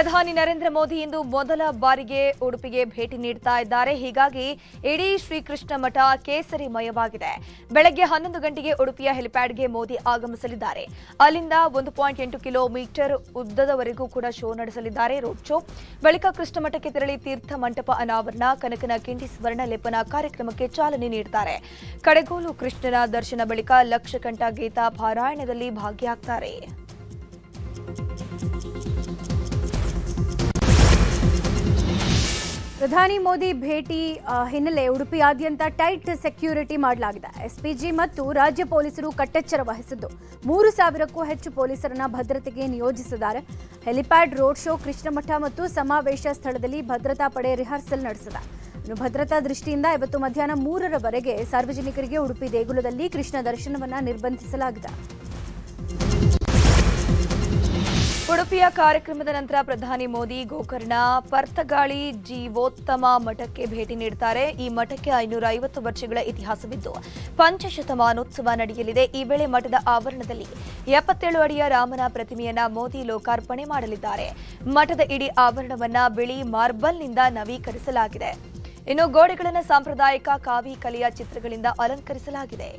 ಪ್ರಧಾನಿ ನರೇಂದ್ರ ಮೋದಿ ಇಂದು ಮೊದಲ ಬಾರಿಗೆ ಉಡುಪಿಗೆ ಭೇಟಿ ನೀಡ್ತಾ ಇದ್ದಾರೆ. ಹೀಗಾಗಿ ಇಡೀ ಶ್ರೀಕೃಷ್ಣ ಮಠ ಕೇಸರಿಮಯವಾಗಿದೆ. ಬೆಳಗ್ಗೆ ಹನ್ನೊಂದು ಗಂಟೆಗೆ ಉಡುಪಿಯ ಹೆಲಿಪ್ಯಾಡ್ಗೆ ಮೋದಿ ಆಗಮಿಸಲಿದ್ದಾರೆ. ಅಲ್ಲಿಂದ ಒಂದು ಪಾಯಿಂಟ್ ಎಂಟು ಕಿಲೋಮೀಟರ್ ಉದ್ದದವರೆಗೂ ಕೂಡ ಶೋ ನಡೆಸಲಿದ್ದಾರೆ ರೋಡ್ ಶೋ. ಬಳಿಕ ಕೃಷ್ಣ ಮಠಕ್ಕೆ ತೆರಳಿ ತೀರ್ಥ ಮಂಟಪ ಅನಾವರಣ, ಕನಕನ ಕಿಂಡಿ ಸ್ವರ್ಣ ಲೇಪನ ಕಾರ್ಯಕ್ರಮಕ್ಕೆ ಚಾಲನೆ ನೀಡುತ್ತಾರೆ ಕಡೆಗೋಲು ಕೃಷ್ಣನ ದರ್ಶನ ಬಳಿಕ ಲಕ್ಷಕಂಠ ಗೀತಾ ಪಾರಾಯಣದಲ್ಲಿ ಭಾಗಿಯಾಗ್ತಾರೆ. ಪ್ರಧಾನಿ ಮೋದಿ ಭೇಟಿ ಹಿನ್ನೆಲೆ ಉಡುಪಿಯಾದ್ಯಂತ ಟೈಟ್ ಸೆಕ್ಯೂರಿಟಿ ಮಾಡಲಾಗಿದೆ. ಎಸ್ಪಿಜಿ ಮತ್ತು ರಾಜ್ಯ ಪೊಲೀಸರು ಕಟ್ಟೆಚ್ಚರ ವಹಿಸಿದ್ದು. ಮೂರು ಸಾವಿರಕ್ಕೂ ಹೆಚ್ಚು ಪೊಲೀಸರನ್ನ ಭದ್ರತೆಗೆ ನಿಯೋಜಿಸಿದ್ದಾರೆ. ಹೆಲಿಪ್ಯಾಡ್ ರೋಡ್ ಶೋ, ಕೃಷ್ಣಮಠ ಮತ್ತು ಸಮಾವೇಶ ಸ್ಥಳದಲ್ಲಿ ಭದ್ರತಾ ಪಡೆ ರಿಹರ್ಸಲ್ ನಡೆಸಿದೆ. ಭದ್ರತಾ ದೃಷ್ಟಿಯಿಂದ ಇವತ್ತು ಮಧ್ಯಾಹ್ನ ಮೂರರವರೆಗೆ ಸಾರ್ವಜನಿಕರಿಗೆ ಉಡುಪಿ ದೇಗುಲದಲ್ಲಿ ಕೃಷ್ಣ ದರ್ಶನವನ್ನ ನಿರ್ಬಂಧಿಸಲಾಗಿದೆ. ಉಡುಪಿಯ ಕಾರ್ಯಕ್ರಮದ ನಂತರ ಪ್ರಧಾನಿ ಮೋದಿ ಗೋಕರ್ಣ ಪರ್ತಗಾಳಿ ಜೀವೋತ್ತಮ ಮಠಕ್ಕೆ ಭೇಟಿ ನೀಡುತ್ತಾರೆ ಈ ಮಠಕ್ಕೆ ಐನೂರ ಐವತ್ತು ವರ್ಷಗಳ ಇತಿಹಾಸವಿದ್ದು ಪಂಚಶತಮಾನೋತ್ಸವ ನಡೆಯಲಿದೆ. ಈ ವೇಳೆ ಮಠದ ಆವರಣದಲ್ಲಿ ಎಪ್ಪತ್ತೇಳು ಅಡಿಯ ರಾಮನ ಪ್ರತಿಮೆಯನ್ನ ಮೋದಿ ಲೋಕಾರ್ಪಣೆ ಮಾಡಲಿದ್ದಾರೆ. ಮಠದ ಇಡೀ ಆವರಣವನ್ನ ಬಿಳಿ ಮಾರ್ಬಲ್ನಿಂದ ನವೀಕರಿಸಲಾಗಿದೆ. ಇನ್ನು ಗೋಡೆಗಳನ್ನು ಸಾಂಪ್ರದಾಯಿಕ ಕಾವಿ ಕಲೆಯ ಚಿತ್ರಗಳಿಂದ ಅಲಂಕರಿಸಲಾಗಿದೆ.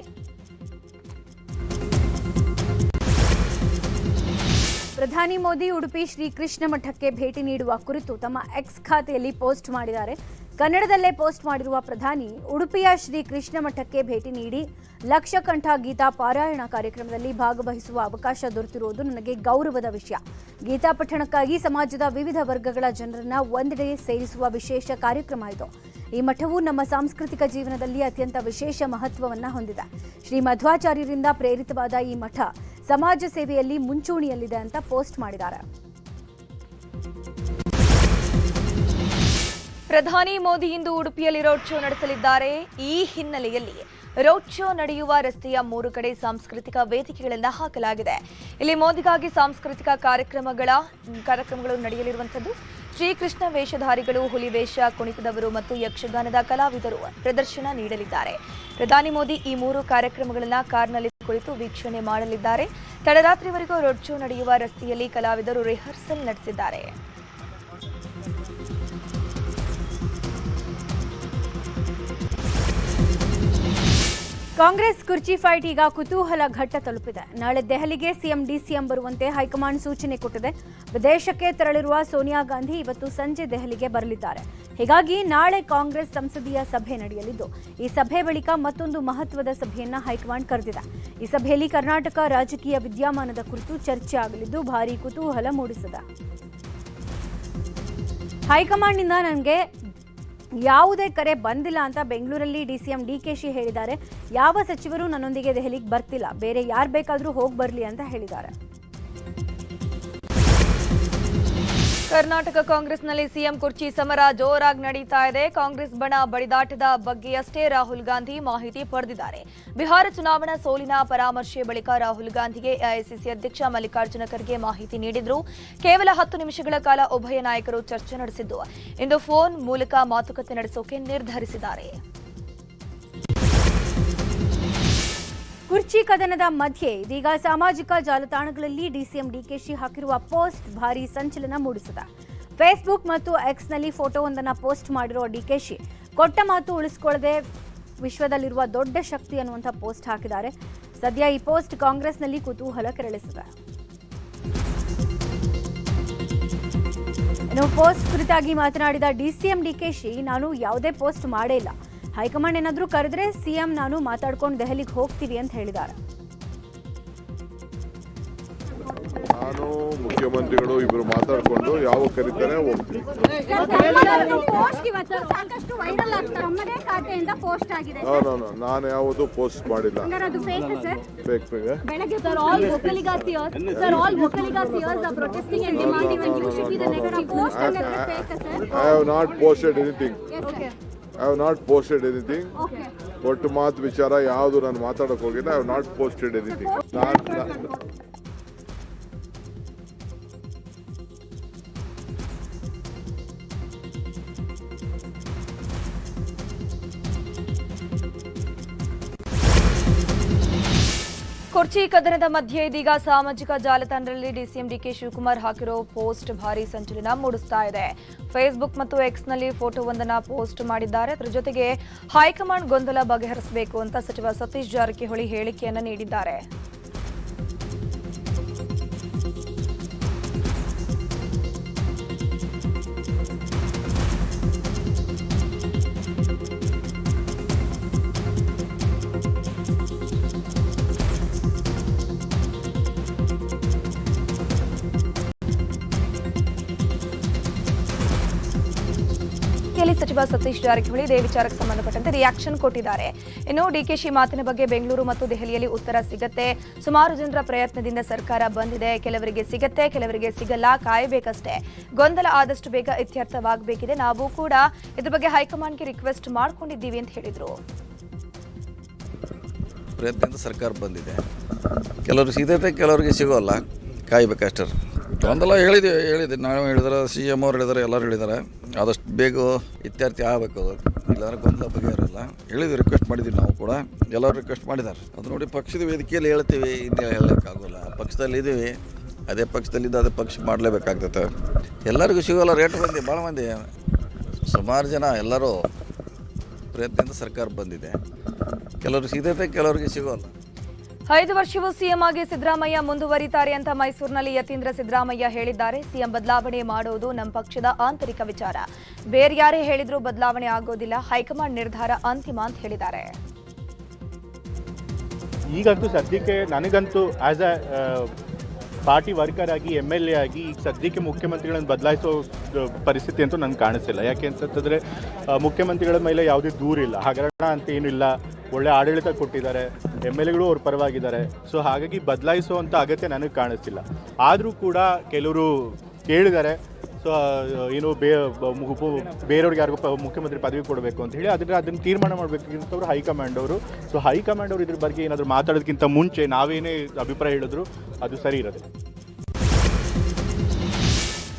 ಪ್ರಧಾನಿ ಮೋದಿ ಉಡುಪಿ ಶ್ರೀಕೃಷ್ಣ ಮಠಕ್ಕೆ ಭೇಟಿ ನೀಡುವ ಕುರಿತು ತಮ್ಮ ಎಕ್ಸ್ ಖಾತೆಯಲ್ಲಿ ಪೋಸ್ಟ್ ಮಾಡಿದ್ದಾರೆ. ಕನ್ನಡದಲ್ಲೇ ಪೋಸ್ಟ್ ಮಾಡಿರುವ ಪ್ರಧಾನಿ ಉಡುಪಿಯ ಶ್ರೀಕೃಷ್ಣ ಮಠಕ್ಕೆ ಭೇಟಿ ನೀಡಿ ಲಕ್ಷಕಂಠ ಗೀತಾ ಪಾರಾಯಣ ಕಾರ್ಯಕ್ರಮದಲ್ಲಿ ಭಾಗವಹಿಸುವ ಅವಕಾಶ ದೊರೆತಿರುವುದು ನನಗೆ ಗೌರವದ ವಿಷಯ. ಗೀತಾ ಪಠಣಕ್ಕಾಗಿ ಸಮಾಜದ ವಿವಿಧ ವರ್ಗಗಳ ಜನರನ್ನ ಒಂದೆಡೆ ಸೇರಿಸುವ ವಿಶೇಷ ಕಾರ್ಯಕ್ರಮ ಇದು. ಈ ಮಠವು ನಮ್ಮ ಸಾಂಸ್ಕೃತಿಕ ಜೀವನದಲ್ಲಿ ಅತ್ಯಂತ ವಿಶೇಷ ಮಹತ್ವವನ್ನು ಹೊಂದಿದೆ. ಶ್ರೀ ಮಧ್ವಾಚಾರ್ಯರಿಂದ ಪ್ರೇರಿತವಾದ ಈ ಮಠ ಸಮಾಜ ಸೇವೆಯಲ್ಲಿ ಮುಂಚೂಣಿಯಲ್ಲಿದೆ ಅಂತ ಪೋಸ್ಟ್ ಮಾಡಿದ್ದಾರೆ. ಪ್ರಧಾನಿ ಮೋದಿ ಇಂದು ಉಡುಪಿಯಲ್ಲಿ ರೋಡ್ ಶೋ ನಡೆಸಲಿದ್ದಾರೆ. ಈ ಹಿನ್ನೆಲೆಯಲ್ಲಿ ರೋಡ್ ಶೋ ನಡೆಯುವ ರಸ್ತೆಯ ಮೂರು ಕಡೆ ಸಾಂಸ್ಕೃತಿಕ ವೇದಿಕೆಗಳನ್ನು ಹಾಕಲಾಗಿದೆ. ಇಲ್ಲಿ ಮೋದಿಗಾಗಿ ಸಾಂಸ್ಕೃತಿಕ ಕಾರ್ಯಕ್ರಮಗಳ, ಕಾರ್ಯಕ್ರಮಗಳು ನಡೆಯಲಿರುವಂಥದ್ದು. ಶ್ರೀಕೃಷ್ಣ ವೇಷಧಾರಿಗಳು, ಹುಲಿ ವೇಷ ಕುಣಿತದವರು ಮತ್ತು ಯಕ್ಷಗಾನದ ಕಲಾವಿದರು ಪ್ರದರ್ಶನ ನೀಡಲಿದ್ದಾರೆ. ಪ್ರಧಾನಿ ಮೋದಿ ಈ ಮೂರು ಕಾರ್ಯಕ್ರಮಗಳನ್ನು ಕಾರ್ನಲ್ಲಿ ಕುಳಿತು ವೀಕ್ಷಣೆ ಮಾಡಲಿದ್ದಾರೆ. ತಡರಾತ್ರಿವರೆಗೂ ರೋಡ್ ಶೋ ನಡೆಯುವ ರಸ್ತೆಯಲ್ಲಿ ಕಲಾವಿದರು ರಿಹರ್ಸಲ್ ನಡೆಸಿದ್ದಾರೆ. ಕಾಂಗ್ರೆಸ್ ಕುರ್ಚಿ ಫೈಟ್ ಈಗ ಕುತೂಹಲ ಘಟ್ಟ ತಲುಪಿದೆ. ನಾಳೆ ದೆಹಲಿಗೆ ಸಿಎಂ, ಡಿಸಿಎಂ ಬರುವಂತೆ ಹೈಕಮಾಂಡ್ ಸೂಚನೆ ಕೊಟ್ಟಿದೆ. ವಿದೇಶಕ್ಕೆ ತೆರಳಿರುವ ಸೋನಿಯಾ ಗಾಂಧಿ ಇವತ್ತು ಸಂಜೆ ದೆಹಲಿಗೆ ಬರಲಿದ್ದಾರೆ. ಹೀಗಾಗಿ ನಾಳೆ ಕಾಂಗ್ರೆಸ್ ಸಂಸದೀಯ ಸಭೆ ನಡೆಯಲಿದ್ದು, ಈ ಸಭೆ ಬಳಿಕ ಮತ್ತೊಂದು ಮಹತ್ವದ ಸಭೆಯನ್ನ ಹೈಕಮಾಂಡ್ ಕರೆದಿದೆ. ಈ ಸಭೆಯಲ್ಲಿ ಕರ್ನಾಟಕ ರಾಜಕೀಯ ವಿದ್ಯಮಾನದ ಕುರಿತು ಚರ್ಚೆ ಆಗಲಿದ್ದು, ಭಾರೀ ಕುತೂಹಲ ಮೂಡಿಸಿದೆ. ಹೈಕಮಾಂಡ್ನಿಂದ ನನಗೆ ಯಾವುದೇ ಕರೆ ಬಂದಿಲ್ಲ ಅಂತ ಬೆಂಗಳೂರಲ್ಲಿ ಡಿಸಿಎಂ ಡಿಕೆಶಿ ಹೇಳಿದ್ದಾರೆ. ಯಾವ ಸಚಿವರು ನನ್ನೊಂದಿಗೆ ದೆಹಲಿಗೆ ಬರ್ತಿಲ್ಲ. ಬೇರೆ ಯಾರು ಬೇಕಾದರೂ ಹೋಗಿ ಬರಲಿ ಅಂತ ಹೇಳಿದ್ದಾರೆ. ಕರ್ನಾಟಕ ಕಾಂಗ್ರೆಸ್ನಲ್ಲಿ ಸಿಎಂ ಕುರ್ಚಿ ಸಮರ ಜೋರಾಗಿ ನಡೀತಾ ಇದೆ. ಕಾಂಗ್ರೆಸ್ ಬಣ ಬಡಿದಾಟದ ಬಗ್ಗೆಯಷ್ಟೇ ರಾಹುಲ್ ಗಾಂಧಿ ಮಾಹಿತಿ ಪಡೆದಿದ್ದಾರೆ. ಬಿಹಾರ ಚುನಾವಣಾ ಸೋಲಿನ ಪರಾಮರ್ಶೆ ಬಳಿಕ ರಾಹುಲ್ ಗಾಂಧಿಗೆ ಎಐಸಿಸಿ ಅಧ್ಯಕ್ಷ ಮಲ್ಲಿಕಾರ್ಜುನ ಖರ್ಗೆ ಮಾಹಿತಿ ನೀಡಿದ್ರು. ಕೇವಲ ಹತ್ತು ನಿಮಿಷಗಳ ಕಾಲ ಉಭಯ ನಾಯಕರು ಚರ್ಚೆ ನಡೆಸಿದ್ದು. ಇಂದು ಫೋನ್ ಮೂಲಕ ಮಾತುಕತೆ ನಡೆಸೋಕೆ ನಿರ್ಧರಿಸಿದ್ದಾರೆ. ಕುರ್ಚಿ ಕದನದ ಮಧ್ಯೆ ಇದೀಗ ಸಾಮಾಜಿಕ ಜಾಲತಾಣಗಳಲ್ಲಿ ಡಿಸಿಎಂ ಡಿಕೆಶಿ ಹಾಕಿರುವ ಪೋಸ್ಟ್ ಭಾರಿ ಸಂಚಲನ ಮೂಡಿಸಿದೆ. ಫೇಸ್ಬುಕ್ ಮತ್ತು ಎಕ್ಸ್ನಲ್ಲಿ ಫೋಟೋವೊಂದನ್ನು ಪೋಸ್ಟ್ ಮಾಡಿರೋ ಡಿಕೆಶಿ, ಕೊಟ್ಟ ಮಾತು ಉಳಿಸಿಕೊಳ್ಳದೆ ವಿಶ್ವದಲ್ಲಿರುವ ದೊಡ್ಡ ಶಕ್ತಿ ಅನ್ನುವಂಥ ಪೋಸ್ಟ್ ಹಾಕಿದ್ದಾರೆ. ಸದ್ಯ ಈ ಪೋಸ್ಟ್ ಕಾಂಗ್ರೆಸ್ನಲ್ಲಿ ಕುತೂಹಲ ಕೆರಳಿಸಿದೆ. ಇನ್ನು ಪೋಸ್ಟ್ ಕುರಿತಾಗಿ ಮಾತನಾಡಿದ ಡಿಸಿಎಂ ಡಿಕೆಶಿ, ನಾನು ಯಾವುದೇ ಪೋಸ್ಟ್ ಮಾಡೇ ಇಲ್ಲ. ಹೈಕಮಾಂಡ್ ಏನಾದರೂ ಕರೆದ್ರೆ ಸಿಎಂ ನಾನು ಮಾತಾಡ್ಕೊಂಡು ದೆಹಲಿಗೆ ಹೋಗ್ತೀವಿ ಅಂತ ಹೇಳಿದ್ದಾರೆ. ನಾನು ಮುಖ್ಯಮಂತ್ರಿಗಳು ಇಬ್ರು ಮಾತಾಡ್ಕೊಂಡು ಯಾವ ಕರೀತಾರೆ ಹೋಗ್ತೀವಿ. ಪೋಸ್ಟ್ ಇವತ್ತು ಸಾಕಷ್ಟು ವೈರಲ್ ಆಗ್ತಾರೆ ನಮ್ಮದೇ ಖಾತೆಯಿಂದ ಪೋಸ್ಟ್ ಆಗಿದೆ ನೋ ನೋ ನೋ ನಾನು ಯಾವುದು ಪೋಸ್ಟ್ ಮಾಡಿಲ್ಲ. Fake I have not posted anything okay I have not posted anything ಒಟ್ಟು ಮಾತು ವಿಚಾರ ಯಾವುದು ನಾನು ಮಾತಾಡೋಕೆ ಹೋಗಿಲ್ಲ I have not posted anything ನಾನು ಕುರ್ಚಿ ಕದನದ ಮಧ್ಯೆ ಇದೀಗ ಸಾಮಾಜಿಕ ಜಾಲತಾಣದಲ್ಲಿ ಡಿಸಿಎಂ ಡಿಕೆ ಶಿವಕುಮಾರ್ ಹಾಕಿರೋ ಪೋಸ್ಟ್ ಭಾರಿ ಸಂಚಲನ ಮೂಡಿಸ್ತಾ ಇದೆ. ಫೇಸ್ಬುಕ್ ಮತ್ತು ಎಕ್ಸ್ನಲ್ಲಿ ಫೋಟೋವೊಂದನ್ನು ಪೋಸ್ಟ್ ಮಾಡಿದ್ದಾರೆ. ಅದರ ಜೊತೆಗೆ ಹೈಕಮಾಂಡ್ ಗೊಂದಲ ಬಗೆಹರಿಸಬೇಕು ಅಂತ ಸಚಿವ ಸತೀಶ್ ಜಾರಕಿಹೊಳಿ ಹೇಳಿಕೆಯನ್ನು ನೀಡಿದ್ದಾರೆ. ಸತೀಶ್ ಜಾರಕಿಹೊಳಿ ಇದೇ ವಿಚಾರಕ್ಕೆ ಸಂಬಂಧಪಟ್ಟಂತೆ ರಿಯಾಕ್ಷನ್ ಕೊಟ್ಟಿದ್ದಾರೆ. ಇನ್ನು ಡಿಕೆಶಿ ಮಾತಿನ ಬಗ್ಗೆ ಬೆಂಗಳೂರು ಮತ್ತು ದೆಹಲಿಯಲ್ಲಿ ಉತ್ತರ ಸಿಗತ್ತೆ. ಸುಮಾರು ಜನರ ಪ್ರಯತ್ನದಿಂದ ಸರ್ಕಾರ ಬಂದಿದೆ. ಕೆಲವರಿಗೆ ಸಿಗತ್ತೆ, ಕೆಲವರಿಗೆ ಸಿಗಲ್ಲ, ಕಾಯಬೇಕಷ್ಟೇ. ಗೊಂದಲ ಆದಷ್ಟು ಬೇಗ ಇತ್ಯರ್ಥವಾಗಬೇಕಿದೆ. ನಾವು ಕೂಡ ಇದ್ರ ಬಗ್ಗೆ ಹೈಕಮಾಂಡ್ಗೆ ರಿಕ್ವೆಸ್ಟ್ ಮಾಡ್ಕೊಂಡಿದ್ದೀವಿ ಅಂತ ಹೇಳಿದ್ರು. ಪ್ರಯತ್ನದಿಂದ ಸರ್ಕಾರ ಬಂದಿದೆ. ಕೆಲವರು ಸಿಗತ್ತೆ, ಕೆಲವರಿಗೆ ಸಿಗೋಲ್ಲ. ಕಾಯ್ಬೇಕಷ್ಟೇ. ಒಂದೆಲ್ಲ ಹೇಳಿದೆ ಹೇಳಿದ್ದೆ ನಾವು ಹೇಳಿದ್ರೆ ಸಿ ಎಂ ಅವ್ರು ಹೇಳಿದಾರೆ, ಎಲ್ಲರೂ ಹೇಳಿದ್ದಾರೆ ಆದಷ್ಟು ಬೇಗ ಇತ್ಯರ್ಥಿ ಆಗಬೇಕು ಅದು. ಇಲ್ಲಾಂದ್ರೆ ಗೊಂದಲ ಬಗೆಹರಲ್ಲ. ಹೇಳಿದ್ವಿ ರಿಕ್ವೆಸ್ಟ್ ಮಾಡಿದ್ವಿ ನಾವು ಕೂಡ. ಎಲ್ಲರೂ ರಿಕ್ವೆಸ್ಟ್ ಮಾಡಿದ್ದಾರೆ. ಅದು ನೋಡಿ, ಪಕ್ಷದ ವೇದಿಕೆಯಲ್ಲಿ ಹೇಳ್ತೀವಿ, ಇನ್ನೇ ಹೇಳೋಕ್ಕಾಗೋಲ್ಲ ಪಕ್ಷದಲ್ಲಿ ಇದ್ದೀವಿ ಅದೇ ಪಕ್ಷದಲ್ಲಿದ್ದು ಅದೇ ಪಕ್ಷ ಮಾಡಲೇಬೇಕಾಗ್ತೈತೆ ಎಲ್ಲರಿಗೂ ಸಿಗೋಲ್ಲ ರೇಟ್ ಬಂದು, ಭಾಳ ಮಂದಿ. ಸುಮಾರು ಜನ ಎಲ್ಲರೂ ಪ್ರಯತ್ನದಿಂದ ಸರ್ಕಾರ ಬಂದಿದೆ. ಕೆಲವ್ರಿಗೆ ಸಿಗತೈತೆ, ಕೆಲವ್ರಿಗೆ ಸಿಗೋಲ್ಲ. ಐದು ವರ್ಷವೂ ಸಿಎಂ ಆಗಿ ಸಿದ್ದರಾಮಯ್ಯ ಮುಂದುವರಿತಾರೆ ಅಂತ ಮೈಸೂರಿನಲ್ಲಿ ಯತೀಂದ್ರ ಸಿದ್ದರಾಮಯ್ಯ ಹೇಳಿದ್ದಾರೆ. ಸಿಎಂ ಬದಲಾವಣೆ ಮಾಡೋದು ನಮ್ಮ ಪಕ್ಷದ ಆಂತರಿಕ ವಿಚಾರ. ಬೇರೆ ಯಾರೇ ಹೇಳಿದ್ರೂ ಬದಲಾವಣೆ ಆಗೋದಿಲ್ಲ. ಹೈಕಮಾಂಡ್ ನಿರ್ಧಾರ ಅಂತಿಮ ಅಂತ ಹೇಳಿದ್ದಾರೆ. ಈಗಂತೂ ಸದ್ಯಕ್ಕೆ ನನಗಂತೂ ಆಸ್ ಅ ಪಾರ್ಟಿ ವರ್ಕರ್ ಆಗಿ ಎಂ ಎಲ್ ಎ ಆಗಿ, ಈಗ ಸದ್ಯಕ್ಕೆ ಮುಖ್ಯಮಂತ್ರಿಗಳನ್ನು ಬದಲಾಯಿಸೋ ಪರಿಸ್ಥಿತಿ ಅಂತೂ ನನಗೆ ಕಾಣಿಸಿಲ್ಲ. ಯಾಕೆ ಅಂತಂದರೆ ಮುಖ್ಯಮಂತ್ರಿಗಳ ಮೇಲೆ ಯಾವುದೇ ದೂರಿಲ್ಲ. ಹಗರಣ ಅಂತ ಏನಿಲ್ಲ. ಒಳ್ಳೆ ಆಡಳಿತ ಕೊಟ್ಟಿದ್ದಾರೆ. ಎಂ ಎಲ್ ಎಗಳು ಅವ್ರ ಪರವಾಗಿದ್ದಾರೆ. ಸೊ ಹಾಗಾಗಿ ಬದಲಾಯಿಸುವಂಥ ಅಗತ್ಯ ನನಗೆ ಕಾಣಿಸ್ತಿಲ್ಲ. ಆದರೂ ಕೂಡ ಕೆಲವರು ಕೇಳಿದ್ದಾರೆ ಸೊ ಏನು ಬೇ ಉಪ- ಬೇರೆಯವ್ರಿಗೆ ಯಾರಿಗೂ ಮುಖ್ಯಮಂತ್ರಿ ಪದವಿ ಕೊಡಬೇಕು ಅಂತ ಹೇಳಿ ಅದನ್ನು ಅದನ್ನು ತೀರ್ಮಾನ ಮಾಡಬೇಕಂತವ್ರು ಹೈಕಮಾಂಡ್ ಅವರು. ಸೊ ಹೈಕಮಾಂಡ್ ಅವರು ಇದ್ರ ಬಗ್ಗೆ ಏನಾದರೂ ಮಾತಾಡೋದಕ್ಕಿಂತ ಮುಂಚೆ ನಾವೇನೇ ಅಭಿಪ್ರಾಯ ಹೇಳಿದ್ರು ಅದು ಸರಿ ಇರೋದಿಲ್ಲ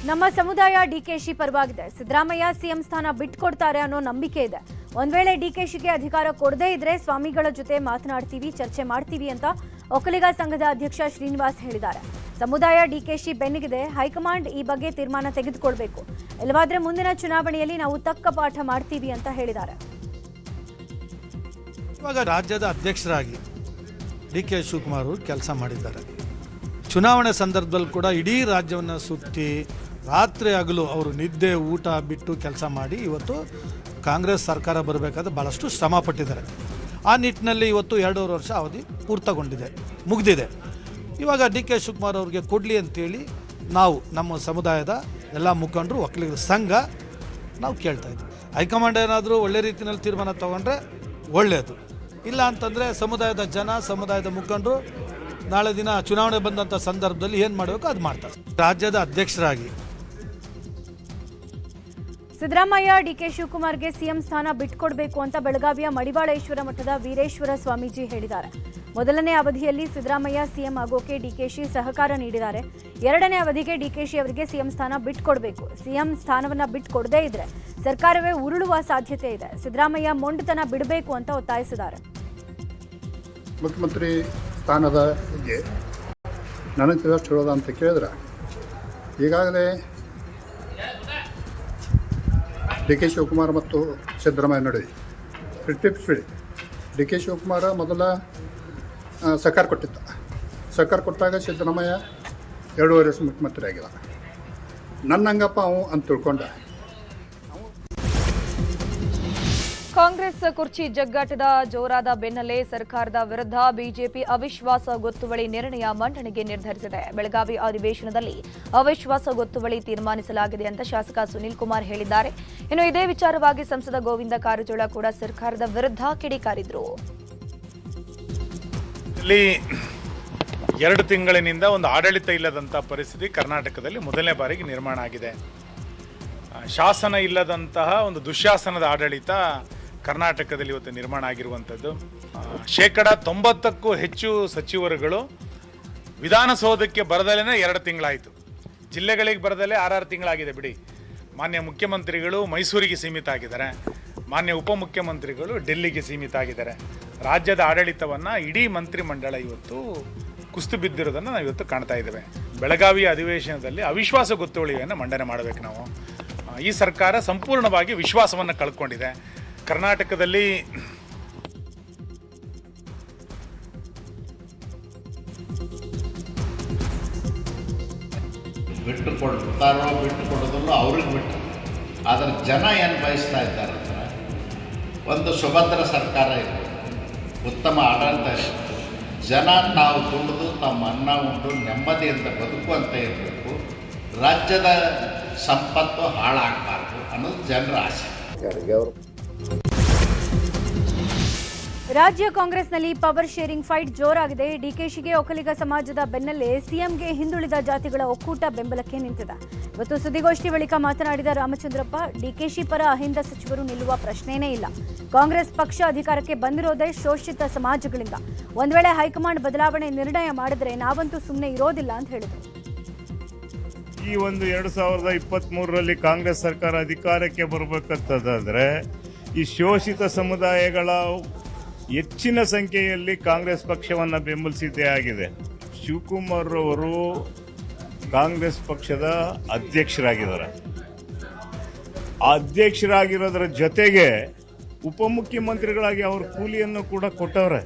ನಮ್ಮ ಸಮುದಾಯ ಡಿಕೆಶಿ ಪರವಾಗಿದೆ. ಸಿದ್ದರಾಮಯ್ಯ ಸಿಎಂ ಸ್ಥಾನ ಬಿಟ್ಕೊಡ್ತಾರೆ ಅನ್ನೋ ನಂಬಿಕೆ ಇದೆ. ಒಂದ್ ವೇಳೆ ಡಿಕೆಶಿಗೆ ಅಧಿಕಾರ ಕೊಡದೇ ಇದ್ರೆ ಸ್ವಾಮಿಗಳ ಜೊತೆ ಮಾತನಾಡ್ತೀವಿ, ಚರ್ಚೆ ಮಾಡ್ತೀವಿ ಅಂತ ಒಕ್ಕಲಿಗ ಸಂಘದ ಅಧ್ಯಕ್ಷ ಶ್ರೀನಿವಾಸ್ ಹೇಳಿದ್ದಾರೆ. ಸಮುದಾಯ ಡಿಕೆಶಿ ಬೆನ್ನಿಗಿದೆ, ಹೈಕಮಾಂಡ್ ಈ ಬಗ್ಗೆ ತೀರ್ಮಾನ ತೆಗೆದುಕೊಳ್ಬೇಕು. ಇಲ್ಲವಾದ್ರೆ ಮುಂದಿನ ಚುನಾವಣೆಯಲ್ಲಿ ನಾವು ತಕ್ಕ ಪಾಠ ಮಾಡ್ತೀವಿ ಅಂತ ಹೇಳಿದ್ದಾರೆ. ಇವಾಗ ರಾಜ್ಯದ ಅಧ್ಯಕ್ಷರಾಗಿ ಡಿ ಕೆ ಶಿವಕುಮಾರ್ ಕೆಲಸ ಮಾಡಿದ್ದಾರೆ. ಚುನಾವಣೆ ಸಂದರ್ಭದಲ್ಲಿ ಕೂಡ ಇಡೀ ರಾಜ್ಯವನ್ನು ಸುತ್ತಿ ರಾತ್ರಿ ಹಗಲು ಅವರು ನಿದ್ದೆ, ಊಟ ಬಿಟ್ಟು ಕೆಲಸ ಮಾಡಿ ಇವತ್ತು ಕಾಂಗ್ರೆಸ್ ಸರ್ಕಾರ ಬರಬೇಕಾದ್ರೆ ಭಾಳಷ್ಟು ಶ್ರಮ ಪಟ್ಟಿದ್ದಾರೆ. ಆ ನಿಟ್ಟಿನಲ್ಲಿ ಇವತ್ತು ಎರಡೂವರೆ ವರ್ಷ ಅವಧಿ ಪೂರ್ತಗೊಂಡಿದೆ, ಮುಗಿದಿದೆ. ಇವಾಗ ಡಿ ಕೆ ಶಿವಕುಮಾರ್ ಅವ್ರಿಗೆ ಕೊಡಲಿ ಅಂತೇಳಿ ನಾವು ನಮ್ಮ ಸಮುದಾಯದ ಎಲ್ಲ ಮುಖಂಡರು ಒಕ್ಕಲಿಗರ ಸಂಘ ನಾವು ಕೇಳ್ತಾ ಇದ್ದೀವಿ ಹೈಕಮಾಂಡ್ ಏನಾದರೂ ಒಳ್ಳೆ ರೀತಿಯಲ್ಲಿ ತೀರ್ಮಾನ ತಗೊಂಡ್ರೆ ಒಳ್ಳೆಯದು ಇಲ್ಲ ಅಂತಂದರೆ ಸಮುದಾಯದ ಜನ, ಸಮುದಾಯದ ಮುಖಂಡರು ನಾಳೆ ದಿನ ಚುನಾವಣೆ ಬಂದಂಥ ಸಂದರ್ಭದಲ್ಲಿ ಏನು ಮಾಡಬೇಕು, ಅದು ಮಾಡ್ತಾರೆ. ರಾಜ್ಯದ ಅಧ್ಯಕ್ಷರಾಗಿ ಸಿದ್ದರಾಮಯ್ಯ ಡಿಕೆ ಶಿವಕುಮಾರ್ಗೆ ಸಿಎಂ ಸ್ಥಾನ ಬಿಟ್ಕೊಡ್ಬೇಕು ಅಂತ ಬೆಳಗಾವಿಯ ಮಡಿವಾಳೇಶ್ವರ ಮಠದ ವೀರೇಶ್ವರ ಸ್ವಾಮೀಜಿ ಹೇಳಿದ್ದಾರೆ. ಮೊದಲನೇ ಅವಧಿಯಲ್ಲಿ ಸಿದ್ದರಾಮಯ್ಯ ಸಿಎಂ ಆಗೋಕೆ ಡಿಕೆಶಿ ಸಹಕಾರ ನೀಡಿದ್ದಾರೆ. ಎರಡನೇ ಅವಧಿಗೆ ಡಿಕೆಶಿ ಅವರಿಗೆ ಸಿಎಂ ಸ್ಥಾನ ಬಿಟ್ಕೊಡ್ಬೇಕು. ಸಿಎಂ ಸ್ಥಾನವನ್ನ ಬಿಟ್ಕೊಡದೇ ಇದ್ರೆ ಸರ್ಕಾರವೇ ಉರುಳುವ ಸಾಧ್ಯತೆ ಇದೆ. ಸಿದ್ದರಾಮಯ್ಯ ಮೊಂಡುತನ ಬಿಡಬೇಕು ಅಂತ ಒತ್ತಾಯಿಸಿದ್ದಾರೆ. ಮುಖ್ಯಮಂತ್ರಿ ಸ್ಥಾನದ ಬಗ್ಗೆ ನನಗೆ ಅಂತ ಕೇಳಿದ್ರೆ, ಈಗಾಗಲೇ ಡಿ ಕೆ ಶಿವಕುಮಾರ್ ಮತ್ತು ಸಿದ್ದರಾಮಯ್ಯ ನಡುವೆ. Fifty fifty D K Shivakumara ಮೊದಲ ಸರ್ಕಾರ ಕೊಟ್ಟಿದ್ದ. ಸರ್ಕಾರ ಕೊಟ್ಟಾಗ ಸಿದ್ದರಾಮಯ್ಯ ಎರಡೂವರೆ ವರ್ಷ ಮುಖ್ಯಮಂತ್ರಿ ಆಗಿಲ್ಲ ನನ್ನ ಹಂಗಪ್ಪ ಅವು ಅಂತ ತಿಳ್ಕೊಂಡ. ಕಾಂಗ್ರೆಸ್ ಕುರ್ಚಿ ಜಗ್ಗಾಟದ ಜೋರಾದ ಬೆನ್ನಲ್ಲೇ ಸರ್ಕಾರದ ವಿರುದ್ಧ ಬಿಜೆಪಿ ಅವಿಶ್ವಾಸ ಗೊತ್ತುವಳಿ ನಿರ್ಣಯ ಮಂಡನೆಗೆ ನಿರ್ಧರಿಸಿದೆ. ಬೆಳಗಾವಿ ಅಧಿವೇಶನದಲ್ಲಿ ಅವಿಶ್ವಾಸ ಗೊತ್ತುವಳಿ ತೀರ್ಮಾನಿಸಲಾಗಿದೆ ಅಂತ ಶಾಸಕ ಸುನೀಲ್ ಕುಮಾರ್ ಹೇಳಿದ್ದಾರೆ. ಇನ್ನು ಇದೇ ವಿಚಾರವಾಗಿ ಸಂಸದ ಗೋವಿಂದ ಕಾರಜೋಳ ಕೂಡ ಸರ್ಕಾರದ ವಿರುದ್ಧ ಕಿಡಿಕಾರಿದ್ರು. ಎರಡು ತಿಂಗಳಿನಿಂದ ಒಂದು ಆಡಳಿತ ಇಲ್ಲದಂಥ ಪರಿಸ್ಥಿತಿ ಕರ್ನಾಟಕದಲ್ಲಿ ಮೊದಲನೇ ಬಾರಿಗೆ ನಿರ್ಮಾಣ ಆಗಿದೆ. ಶಾಸನ ಇಲ್ಲದಂತಹ ಒಂದು ದುಶಾಸನದ ಆಡಳಿತ ಕರ್ನಾಟಕದಲ್ಲಿ ಇವತ್ತು ನಿರ್ಮಾಣ ಆಗಿರುವಂಥದ್ದು. ಶೇಕಡ ತೊಂಬತ್ತಕ್ಕೂ ಹೆಚ್ಚು ಸಚಿವರುಗಳು ವಿಧಾನಸೌಧಕ್ಕೆ ಬರದಲ್ಲೇ ಎರಡು ತಿಂಗಳಾಯಿತು. ಜಿಲ್ಲೆಗಳಿಗೆ ಬರದಲ್ಲೇ ಆರಾರು ತಿಂಗಳಾಗಿದೆ ಬಿಡಿ. ಮಾನ್ಯ ಮುಖ್ಯಮಂತ್ರಿಗಳು ಮೈಸೂರಿಗೆ ಸೀಮಿತ ಆಗಿದ್ದಾರೆ. ಮಾನ್ಯ ಉಪಮುಖ್ಯಮಂತ್ರಿಗಳು ಡೆಲ್ಲಿಗೆ ಸೀಮಿತ ಆಗಿದ್ದಾರೆ. ರಾಜ್ಯದ ಆಡಳಿತವನ್ನು ಇಡೀ ಮಂತ್ರಿಮಂಡಲ ಇವತ್ತು ಕುಸ್ತು ಬಿದ್ದಿರೋದನ್ನು ನಾವು ಇವತ್ತು ಕಾಣ್ತಾ ಇದ್ದೇವೆ. ಬೆಳಗಾವಿಯ ಅಧಿವೇಶನದಲ್ಲಿ ಅವಿಶ್ವಾಸ ಗೊತ್ತುವಳಿಯನ್ನು ಮಂಡನೆ ಮಾಡಬೇಕು ನಾವು. ಈ ಸರ್ಕಾರ ಸಂಪೂರ್ಣವಾಗಿ ವಿಶ್ವಾಸವನ್ನು ಕಳ್ಕೊಂಡಿದೆ. ಕರ್ನಾಟಕದಲ್ಲಿ ಬಿಟ್ಟು ಕೊಡ್ತಾರೋ ಬಿಟ್ಟು ಕೊಡೋದಲ್ಲೋ ಅವ್ರಿಗೆ ಬಿಟ್ಟು. ಆದರೆ ಜನ ಏನು ಬಯಸ್ತಾ ಇದ್ದಾರೆ ಅಂದರೆ ಒಂದು ಸುಭದ್ರ ಸರ್ಕಾರ ಇತ್ತು ಉತ್ತಮ ಆಡಳಿತ ಇರಬೇಕು ಜನ ನಾವು ದುಡಿದು ತಮ್ಮ ಅನ್ನ ಉಂಟು ನೆಮ್ಮದಿಯಿಂದ ಬದುಕುವಂತ ಇರಬೇಕು. ರಾಜ್ಯದ ಸಂಪತ್ತು ಹಾಳಾಗಬಾರ್ದು ಅನ್ನೋದು ಜನರ ಆಸೆ. ರಾಜ್ಯ ಕಾಂಗ್ರೆಸ್ನಲ್ಲಿ ಪವರ್ ಶೇರಿಂಗ್ ಫೈಟ್ ಜೋರಾಗಿದೆ. ಡಿಕೆಶಿಗೆ ಒಕ್ಕಲಿಗ ಸಮಾಜದ ಬೆನ್ನಲ್ಲೇ ಸಿಎಂಗೆ ಹಿಂದುಳಿದ ಜಾತಿಗಳ ಒಕ್ಕೂಟ ಬೆಂಬಲಕ್ಕೆ ನಿಂತಿದೆ. ಇವತ್ತು ಸುದ್ದಿಗೋಷ್ಠಿ ಬಳಿಕ ಮಾತನಾಡಿದ ರಾಮಚಂದ್ರಪ್ಪ ಡಿಕೆಶಿ ಪರ ಅಹಿಂದ ಸಚಿವರು ನಿಲ್ಲುವ ಪ್ರಶ್ನೆಯೇ ಇಲ್ಲ. ಕಾಂಗ್ರೆಸ್ ಪಕ್ಷ ಅಧಿಕಾರಕ್ಕೆ ಬಂದಿರೋದೇ ಶೋಷಿತ ಸಮಾಜಗಳಿಂದ. ಒಂದು ವೇಳೆ ಹೈಕಮಾಂಡ್ ಬದಲಾವಣೆ ನಿರ್ಣಯ ಮಾಡಿದರೆ ನಾವಂತೂ ಸುಮ್ಮನೆ ಇರೋದಿಲ್ಲ ಅಂತ ಹೇಳಿದರು. ಈ ಒಂದು ಎರಡು ಸಾವಿರದ ಇಪ್ಪತ್ತ್ಮೂರರಲ್ಲಿ ಕಾಂಗ್ರೆಸ್ ಸರ್ಕಾರ ಅಧಿಕಾರಕ್ಕೆ ಬರಬೇಕಂತಂದ್ರೆ ಈ ಶೋಷಿತ ಸಮುದಾಯಗಳ ಹೆಚ್ಚಿನ ಸಂಖ್ಯೆಯಲ್ಲಿ ಕಾಂಗ್ರೆಸ್ ಪಕ್ಷವನ್ನು ಬೆಂಬಲಿಸಿದ್ದೇ ಆಗಿದೆ. ಶಿವಕುಮಾರ್ ಅವರು ಕಾಂಗ್ರೆಸ್ ಪಕ್ಷದ ಅಧ್ಯಕ್ಷರಾಗಿದ್ದಾರೆ. ಅಧ್ಯಕ್ಷರಾಗಿರೋದ್ರ ಜೊತೆಗೆ ಉಪಮುಖ್ಯಮಂತ್ರಿಗಳಾಗಿ ಅವ್ರ ಕೂಲಿಯನ್ನು ಕೂಡ ಕೊಟ್ಟವ್ರೆ.